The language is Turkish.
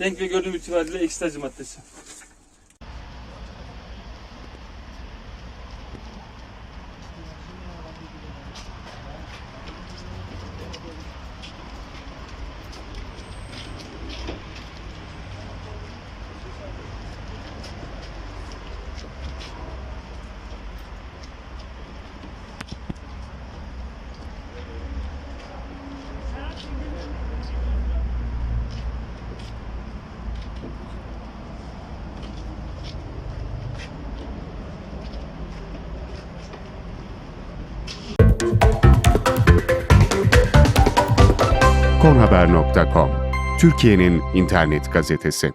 Renk ve görünüm itibariyle ekstazı maddesi. konhaber.com Türkiye'nin internet gazetesi.